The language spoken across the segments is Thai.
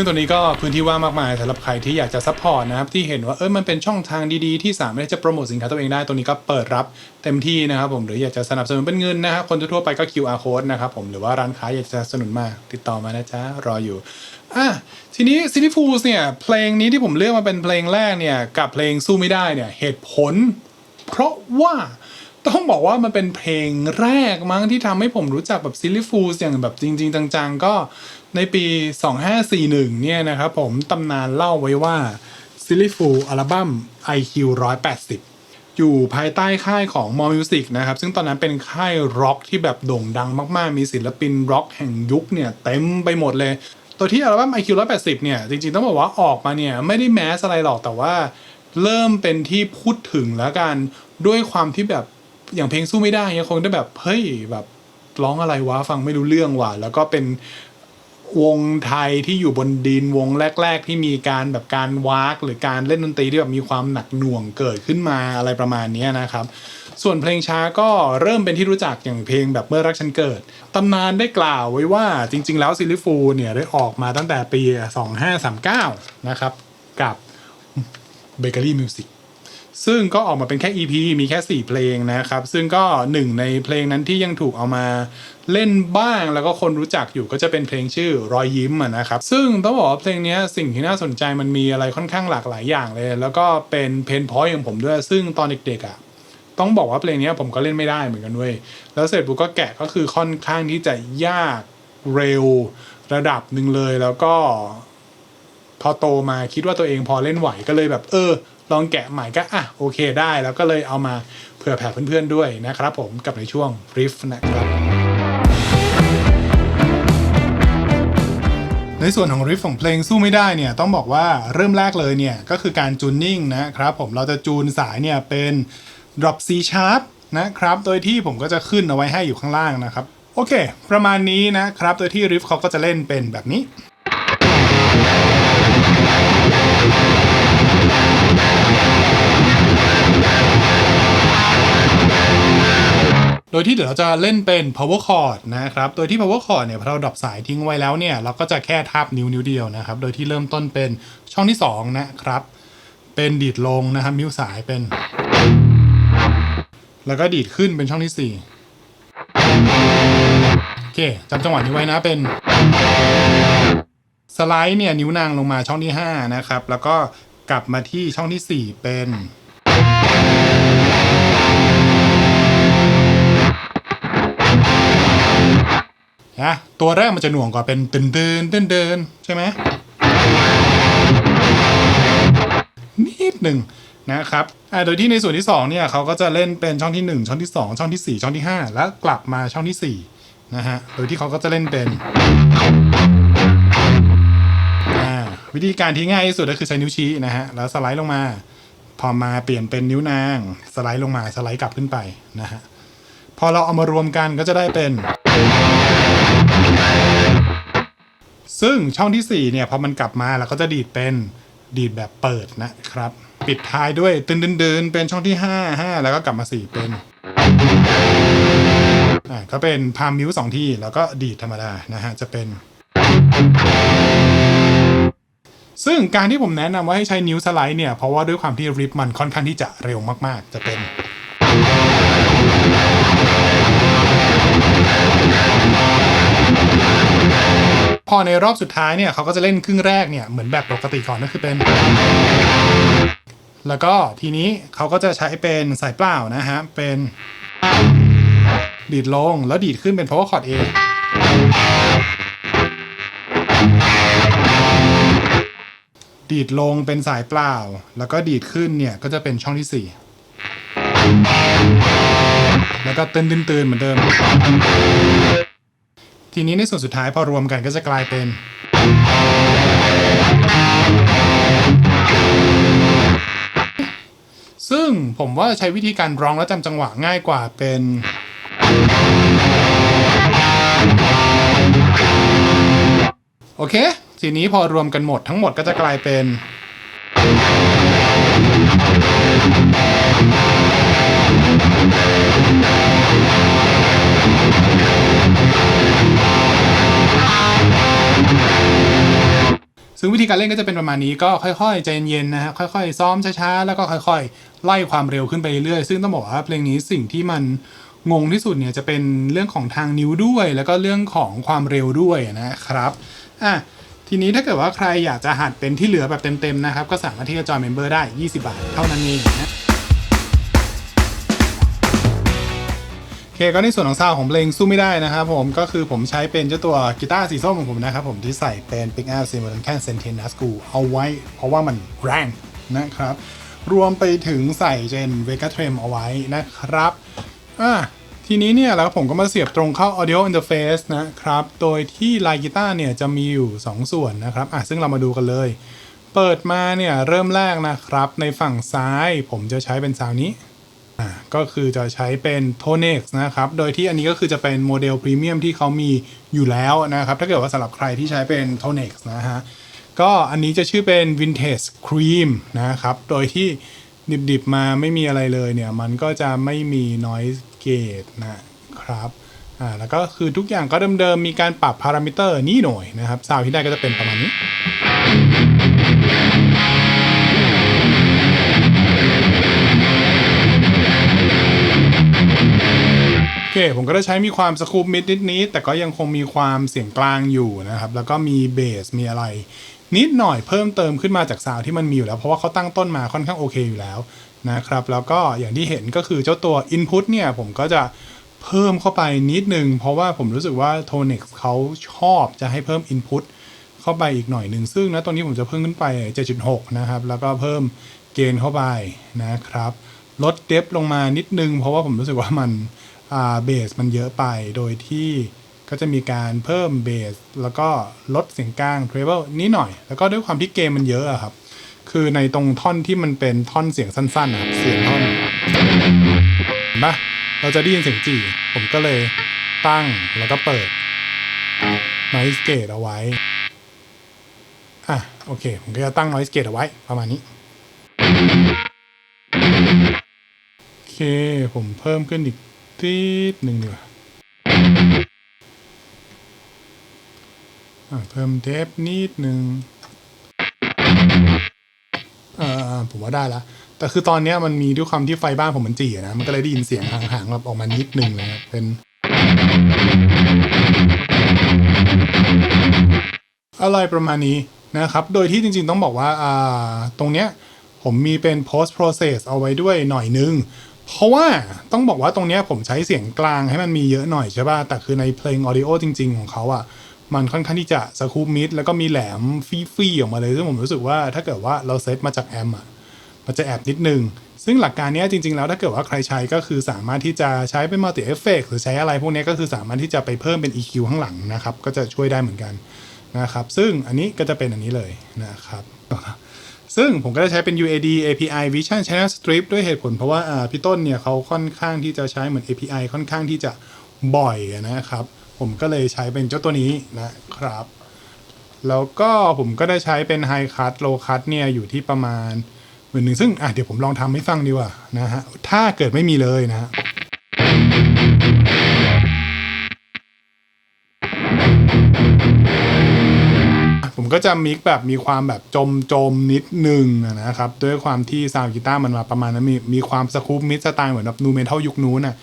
ซึ่งตัวนี้ก็พื้นที่ว่างมากมายสำหรับใครที่อยากจะซัพพอร์ตนะครับที่เห็นว่าเออมันเป็นช่องทางดีๆ ที่สามารถจะโปรโมทสินค้าตัวเองได้ตัวนี้ก็เปิดรับเต็มที่นะครับผมหรืออยากจะสนับสนุนเป็นเงินนะครับคนทั่วๆไปก็ QR code นะครับผมหรือว่าร้านค้าอยากจะสนับสนุนมาติดต่อมานะจ๊ะรออยู่อะทีนี้ซินิฟูสเนี่ยเพลงนี้ที่ผมเลือกมาเป็นเพลงแรกเนี่ยกับเพลงสู้ไม่ได้เนี่ยเหตุผล เพราะว่า ต้องบอกว่ามันเป็นเพลงแรกมั้งที่ทำให้ผมรู้จักแบบซิลิฟูสอย่างแบบจริง ๆ จังๆ ก็ในปี 2541 เนี่ยนะครับผมตำนานเล่าไว้ว่าซิลิฟูอัลบั้ม IQ 180 อยู่ภายใต้ค่ายของ m o Music นะครับ ซึ่งตอนนั้นเป็นค่ายร็อกที่แบบโด่งดังมากๆ มีศิลปินร็อกแห่งยุคเนี่ยเต็มไปหมดเลย ตัวที่อัลบั้ม IQ 180 เนี่ย จริงๆ ต้องบอกว่าออกมาเนี่ย ไม่ได้แมสอะไรหรอกแต่ว่าเริ่มเป็นที่พูดถึงแล้วกันด้วยความที่แบบ อย่างเพลงสู้ไม่ได้เนี่ยคงได้แบบเฮ้ยแบบร้องอะไรวะฟังไม่รู้เรื่องว่ะแล้วก็เป็นวงไทยที่อยู่บนดินวงแรก ๆ ที่มีการแบบการวากหรือการเล่นดนตรีที่แบบมีความหนักหน่วงเกิดขึ้นมาอะไรประมาณนี้นะครับ ส่วนเพลงช้าก็เริ่มเป็นที่รู้จักอย่างเพลงแบบเมื่อรักฉันเกิด ตำนานได้กล่าวไว้ว่าจริง ๆ แล้วซิลิฟูเนี่ยได้ออกมาตั้งแต่ปี 2539 นะครับ กับ Bakery Music ซึ่งก็ออกมาเป็นแค่ EP มีแค่ 4 เพลงนะครับ ซึ่งก็หนึ่งในเพลงนั้นที่ยังถูกเอามาเล่นบ้างแล้วก็คนรู้จักอยู่ก็จะเป็นเพลงชื่อรอยยิ้มนะครับ ซึ่งต้องบอกว่าเพลงนี้สิ่งที่น่าสนใจมันมีอะไรค่อนข้างหลากหลายอย่างเลย แล้วก็เป็นเพนพอยต์ของผมด้วย ซึ่งตอนเด็กๆอะต้องบอกว่าเพลงนี้ผมก็เล่นไม่ได้เหมือนกันเว้ยแล้วเสร็จปุ๊บก็แกะก็คือค่อนข้างที่จะยากเร็วระดับหนึ่งเลยแล้วก็พอโตมาคิดว่าตัวเองพอเล่นไหวก็เลยแบบ เออ ลองแกะใหม่ก็อะโอเคได้ แล้วก็เลยเอามาเผื่อแผ่เพื่อนๆด้วยนะครับผมกับในช่วงริฟนะครับ ในส่วนของริฟของเพลงสู้ไม่ได้เนี่ยต้องบอกว่าเริ่มแรกเลยเนี่ยก็คือการจูนนิ่งนะครับผมเราจะจูนสายเนี่ยเป็น drop C sharp นะครับ โดยที่ผมก็จะขึ้นเอาไว้ให้อยู่ข้างล่างนะครับ โอเค ประมาณนี้นะครับ โดยที่ริฟเขาก็จะเล่นเป็นแบบนี้ โดยที่เดี๋ยวเราจะเล่นเป็น power chord นะครับ โดยที่ power chord เนี่ยพอเราดับสายทิ้งไว้แล้วเนี่ย เราก็จะแค่ทับนิ้วนิ้วเดียวนะครับ โดยที่เริ่มต้นเป็นช่องที่ 2 นะครับ เป็นดีดลงนะครับนิ้วสายเป็น แล้วก็ดีดขึ้นเป็นช่องที่ 4 โอเคจำจังหวะนี้ไว้นะเป็นสไลด์เนี่ยนิ้วนางลงมาช่องที่ 5 นะครับ แล้วก็กลับมาที่ช่องที่ 4 เป็น นะตัวแรกมันจะหน่วงกว่าเป็นตื่นเดินเดินเดินใช่ไหมนิดหนึ่งนะครับอ่าโดยที่ในส่วนที่2เนี่ยเขาก็จะเล่นเป็นช่องที่ 1 ช่องที่ 2 ช่องที่ 4 ช่องที่ 5 แล้วกลับมาช่องที่4นะฮะ โดยที่เขาก็จะเล่นเป็น วิธีการที่ง่ายที่สุดก็คือใช้นิ้วชี้นะฮะ แล้วสไลด์ลงมา พอมาเปลี่ยนเป็นนิ้วนาง สไลด์ลงมา สไลด์กลับขึ้นไปนะฮะ พอเราเอามารวมกันก็จะได้เป็น ซึ่งช่องที่4เนี่ยพอมันกลับมาเราก็จะดีดเป็นดีดแบบเปิดนะครับ ปิดท้ายด้วยตึนเดินเป็นช่องที่ 5 5 แล้วก็กลับมา 4 เป็นอ่าก็เป็นพามนิ้วสองที่แล้วก็ดีดธรรมดานะฮะจะเป็น ซึ่งการที่ผมแนะนำว่าให้ใช้นิ้วสไลด์เนี่ยเพราะว่าด้วยความที่ริปมันค่อนข้างที่จะเร็วมากๆ จะเป็น พอในรอบสุดท้ายเนี่ยเขาก็จะเล่นครึ่งแรกเนี่ยเหมือนแบบปกติก่อนก็คือเป็น แล้วก็ทีนี้เขาก็จะใช้เป็นสายเปล่านะฮะ เป็น ดีดลงแล้วดีดขึ้นเป็น power chord A ดีดลงเป็นสายเปล่า แล้วก็ดีดขึ้นเนี่ยก็จะเป็นช่องที่ 4 แล้วก็ตื่นตื่นตื่นเหมือนเดิม ทีนี้ในส่วนสุดท้ายพอรวมกันก็จะกลายเป็น ซึ่งผมว่าใช้วิธีการร้องและจำจังหวะง่ายกว่าเป็นโอเค ทีนี้พอรวมกันหมดทั้งหมดก็จะกลายเป็น ซึ่งวิธีการเล่นก็จะเป็นประมาณนี้ก็ค่อยๆใจเย็นๆนะฮะค่อยๆ ซ้อมช้าๆแล้วก็ค่อยๆ ไล่ความเร็วขึ้นไปเรื่อยๆซึ่งต้องบอกว่าเพลงนี้สิ่งที่มันงงที่สุดเนี่ยจะเป็นเรื่องของทางนิ้วด้วย แล้วก็เรื่องของความเร็วด้วยนะครับอะทีนี้ถ้าเกิดว่าใครอยากจะหัดเป็นที่เหลือแบบเต็มๆนะครับก็สามารถที่จะจอยเมมเบอร์ได้ 20 บาท เท่านั้นเองนะ เคก็ในส่วนของซาวของเพลงสู้ไม่ได้นะครับผมก็คือผมใช้เป็นเจ้าตัวกีตาร์สีส้มของผมนะครับผมที่ใส่เป็น Big a p s i m u l a n c a n Centennial School เอาไว้ เพราะว่ามันแรงนะครับ รวมไปถึงใส่เจน Vega Trem เอาไว้นะครับอะทีนี้เนี่ยแล้วผมก็มาเสียบตรงเข้า Audio Interface นะครับ โดยที่ลายกีตาร์เนี่ยจะมีอยู่ 2 ส่วนนะครับอะซึ่งเรามาดูกันเลย เปิดมาเนี่ยเริ่มแรกนะครับ ในฝั่งซ้ายผมจะใช้เป็นซาวนี้ ก็คือจะใช้เป็น t o n e x นะครับ โดยที่อันนี้ก็คือจะเป็นโมเดลพรีเมียมที่เขามีอยู่แล้วนะครับ ถ้าเกิดว่าสำหรับใครที่ใช้เป็น t o n e x นะฮะ ก็อันนี้จะชื่อเป็น Vintage Cream นะครับ โดยที่ดิบๆมาไม่มีอะไรเลยเนี่ย มันก็จะไม่มี noise gate นะครับอ่าแล้วก็คือทุกอย่างก็เดิมๆ มีการปรับพารามิเตอร์นี่หน่อยนะครับซาวที่ได้ก็จะเป็นประมาณนี้ ผมก็ได้ใช้มีความสคูปมิดนิดๆแต่ก็ยังคงมีความเสียงกลางอยู่นะครับ แล้วก็มีเบสมีอะไร นิดหน่อยเพิ่มเติมขึ้นมาจากซาวที่มันมีอยู่แล้ว เพราะว่าเขาตั้งต้นมาค่อนข้างโอเคอยู่แล้วนะครับ แล้วก็อย่างที่เห็นก็คือเจ้าตัว Input เนี่ย ผมก็จะเพิ่มเข้าไปนิดนึง เพราะว่าผมรู้สึกว่า t o n e x เขาชอบจะให้เพิ่ม Input เข้าไปอีกหน่อยหนึ่งซึ่งนะตรงนี้ผมจะเพิ่มขึ้นไป 7.6 นะครับ แล้วก็เพิ่มเกณฑ์เข้าไปนะครับลดเดฟลงมานิดนึง เพราะว่าผมรู้สึกว่ามัน เบสมันเยอะไป โดยที่ก็จะมีการเพิ่มเบสแล้วก็ลดเสียงกลางเทรเบิลนิดหน่อย แล้วก็ด้วยความที่เกมมันเยอะอะครับ คือในตรงท่อนที่มันเป็นท่อนเสียงสั้นๆนะครับเสียงท่อนเห็นปะเราจะได้ยินเสียงจีผมก็เลยตั้งแล้วก็เปิด noise gate เอาไว้ อะ โอเค ผมก็จะตั้ง noise gate เอาไว้ ประมาณนี้ โอเค ผมเพิ่มขึ้นอีก ทีหนึ่งดีกว่าอะเพิ่มเดฟนิดหนึ่งผมว่าได้ล้วแต่คือตอนนี้มันมีด้วยความที่ไฟบ้านผมมันจีนะ มันก็เลยได้ยินเสียงห่างๆแบบออกมานิดนึงเลยเป็น อะไรประมาณนี้นะครับ โดยที่จริงๆต้องบอกว่าอ่าตรงเนี้ยผมมีเป็น post process เอาไว้ด้วยหน่อยนึง เพราะว่าต้องบอกว่าตรงเนี้ยผมใช้เสียงกลางให้มันมีเยอะหน่อยใช่ป่ะ แต่คือในเพลง audio จริง ๆ ของเขาอะ มันค่อนข้างที่จะสคูปมิดแล้วก็มีแหลมฟี่ๆออกมาเลย ซึ่งผมรู้สึกว่าถ้าเกิดว่าเราเซตมาจากแอมอะ มันจะแอบนิดนึง ซึ่งหลักการนี้จริง ๆ แล้วถ้าเกิดว่าใครใช้ก็คือสามารถที่จะใช้เป็น multi effect หรือใช้อะไรพวกนี้ก็คือสามารถที่จะไปเพิ่มเป็น EQ ข้างหลังนะครับ ก็จะช่วยได้เหมือนกันนะครับ ซึ่งอันนี้ก็จะเป็นอันนี้เลยนะครับ ซึ่งผมก็จะใช้เป็น UAD API Vision Channel Strip ด้วยเหตุผลเพราะว่าอ่าพี่ต้นเนี่ยเขาค่อนข้างที่จะใช้เหมือน API ค่อนข้างที่จะบ่อยนะครับ ผมก็เลยใช้เป็นเจ้าตัวนี้นะครับ แล้วก็ผมก็ได้ใช้เป็น High Cut Low Cut เนี่ยอยู่ที่ประมาณหมื่นหนึ่งซึ่งอะเดี๋ยวผมลองทำให้ฟังดีกว่านะฮะถ้าเกิดไม่มีเลยนะฮะ ก็จะมิกแบบมีความแบบจมจมๆนิดนึงนะครับ ด้วยความที่ซาวด์กีตาร์มันมาประมาณนั้นมีมีความสคูปมิดสไตล์เหมือนแบบนูเมทัลยุคนู้นน่ะ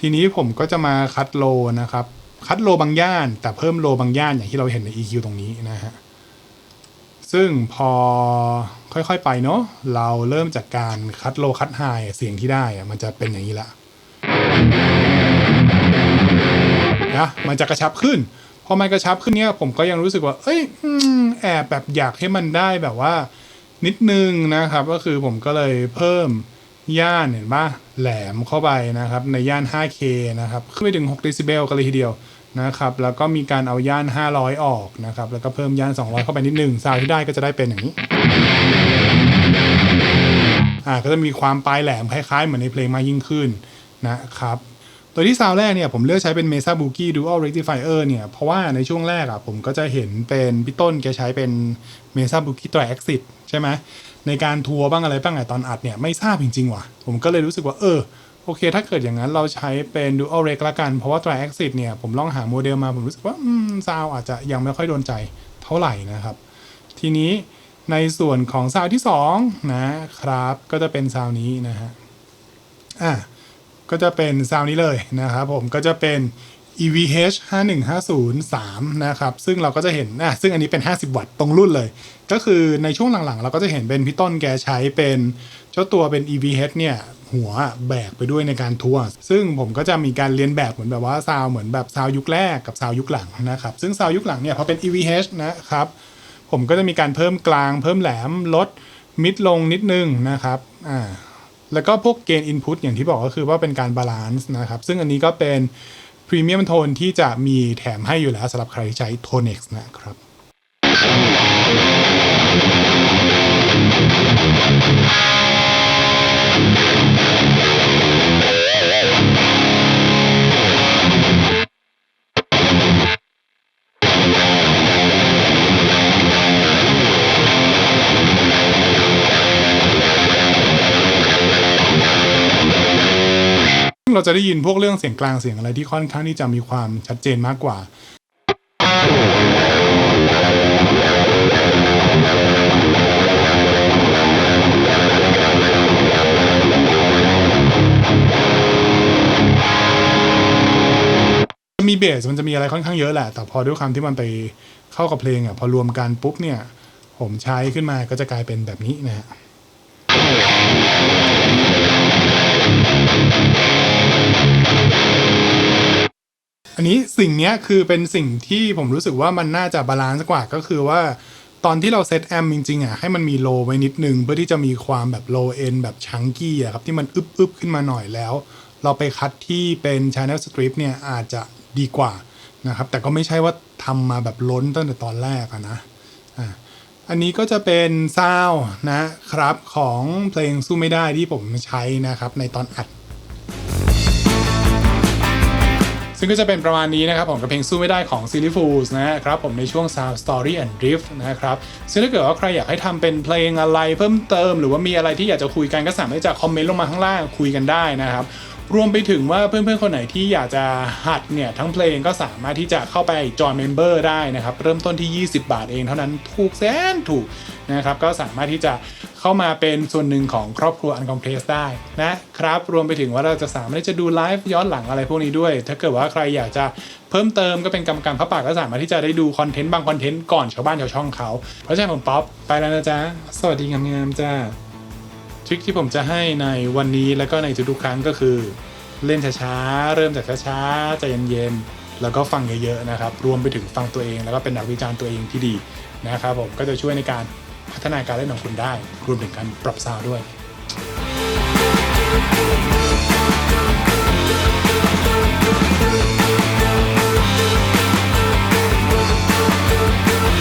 ทีนี้ผมก็จะมาคัดโลนะครับ คัดโลบางย่าน แต่เพิ่มโลบางย่านอย่างที่เราเห็นใน EQ ตรงนี้นะฮะซึ่งพอค่อยๆไปเนาะเราเริ่มจากการคัดโลคัดไฮเสียงที่ได้อะมันจะเป็นอย่างนี้ละนะมันจะกระชับขึ้น พอมันกระชับขึ้นเนี่ยผมก็ยังรู้สึกว่า เอ้ยอแอบแบบอยากให้มันได้แบบว่า นิดนึงนะครับ ก็คือผมก็เลยเพิ่มย่านเห็นปะแหลมเข้าไปนะครับ ในย่าน 5K นะครับขึ้นไปถึง6เดซิเบลกันเลยทีเดียวนะครับ แล้วก็มีการเอาย่าน 500 ออกนะครับ แล้วก็เพิ่มย่าน 200 เข้าไปนิดนึงซาวด์ที่ได้ก็จะได้เป็นอย่างนี้อ่าก็จะมีความปลายแหลมคล้ายๆ เหมือนในเพลงมากยิ่งขึ้นนะครับ โดยที่ซาวแรกเนี่ยผมเลือกใช้เป็น Mesa Boogie Dual Rectifier เนี่ย เพราะว่าในช่วงแรกอะผมก็จะเห็นเป็นพี่ต้นแกใช้เป็น Mesa Boogie ตัว Exit ใช่ไหมในการทัวร์บ้างอะไรบ้างไงตอนอัดเนี่ยไม่ทราบจริงๆว่ะ ผมก็เลยรู้สึกว่าเออโอเค ถ้าเกิดอย่างนั้นเราใช้เป็น Dual Rec ละกัน เพราะว่าตัว Exit เนี่ย ผมลองหาโมเดลมา ผมรู้สึกว่าซาวอาจจะยังไม่ค่อยโดนใจเท่าไหร่นะครับ ทีนี้ในส่วนของซาวที่ 2 นะครับ ก็จะเป็นซาวนี้นะฮะอะ ก็จะเป็นซาวนี้เลยนะครับผมก็จะเป็น EVH 51503นะครับ ซึ่งเราก็จะเห็นอะซึ่งอันนี้เป็น 50 วัตต์ตรงรุ่นเลย ก็คือในช่วงหลังๆ เราก็จะเห็นเป็นพี่ต้นแกใช้เป็นเจ้าตัวเป็น EVH เนี่ยหัวแบกไปด้วยในการทัวร์ซึ่งผมก็จะมีการเรียนแบบเหมือนแบบว่าซาวเหมือนแบบซาวยุคแรกกับซาวยุคหลังนะครับ ซึ่งซาวยุคหลังเนี่ยพอเป็น EVH นะครับ ผมก็จะมีการเพิ่มกลางเพิ่มแหลมลดมิดลงนิดนึงนะครับ อ่า แล้วก็พวกเกณฑ์อินพุตอย่างที่บอกก็คือว่าเป็นการบาลานซ์นะครับ ซึ่งอันนี้ก็เป็นพรีเมียมโทนที่จะมีแถมให้อยู่แล้วสำหรับใครที่ใช้ Tonex นะครับ เราจะได้ยินพวกเรื่องเสียงกลางเสียงอะไรที่ค่อนข้างที่จะมีความชัดเจนมากกว่า มีเบสมันจะมีอะไรค่อนข้างเยอะแหละ แต่พอด้วยความที่มันไปเข้ากับเพลงอะพอรวมกันปุ๊บเนี่ย ผมใช้ขึ้นมาก็จะกลายเป็นแบบนี้นะฮะ อันนี้สิ่งนี้คือเป็นสิ่งที่ผมรู้สึกว่ามันน่าจะบาลานซ์กว่าก็คือว่าตอนที่เราเซตแอมจริงๆอะให้มันมีโลไว้นิดนึง เพื่อที่จะมีความแบบโลเอ็นแบบชังกี้อะครับ ที่มันอึบๆขึ้นมาหน่อยแล้ว เราไปคัดที่เป็น Channel Strip เนี่ยอาจจะดีกว่านะครับ แต่ก็ไม่ใช่ว่าทำมาแบบล้นตั้งแต่ตอนแรกอะนะอะอันนี้ก็จะเป็นซาวนะครับของเพลงสู้ไม่ได้ที่ผมใช้นะครับ ในตอนอัด ซึ่งก็จะเป็นประมาณนี้นะครับผมกับเพลงสู้ไม่ได้ของซิลิฟูสนะครับผมในช่วง Sound Story and Drift นะครับซึ่งถ้าเกิดว่าใครอยากให้ทำเป็นเพลงอะไรเพิ่มเติม หรือว่ามีอะไรที่อยากจะคุยกันก็สามารถจะคอมเมนต์ลงมาข้างล่างคุยกันได้นะครับ รวมไปถึงว่าเพื่อนๆ คนไหนที่อยากจะหัดเนี่ยทั้งเพลงก็สามารถที่จะเข้าไปจอยเมมเบอร์ได้นะครับ เริ่มต้นที่ 20 บาทเองเท่านั้นถูกแสนถูกนะครับก็สามารถที่จะเข้ามาเป็นส่วนหนึ่งของครอบครัว Uncompress ได้นะครับรวมไปถึงว่าเราจะสามารถที่จะดูไลฟ์ย้อนหลังอะไรพวกนี้ด้วย ถ้าเกิดว่าใครอยากจะเพิ่มเติมก็เป็นกรรมการพระปากก็สามารถที่จะได้ดูคอนเทนต์บางคอนเทนต์ก่อนชาวบ้านชาวช่องเขาเพราะฉะนั้นผมป๊อปไปแล้วนะจ๊ะสวัสดีงามๆจ้า ทริคที่ผมจะให้ในวันนี้แล้วก็ในทุกๆครั้งก็คือ เล่นช้าๆ เริ่มจากช้าๆ ใจเย็นๆ แล้วก็ฟังเยอะๆนะครับ รวมไปถึงฟังตัวเองแล้วก็เป็นนักวิจารณ์ตัวเองที่ดีนะครับผมก็จะช่วยในการพัฒนาการเล่นของคุณได้ รวมถึงการปรับซาวด์ด้วย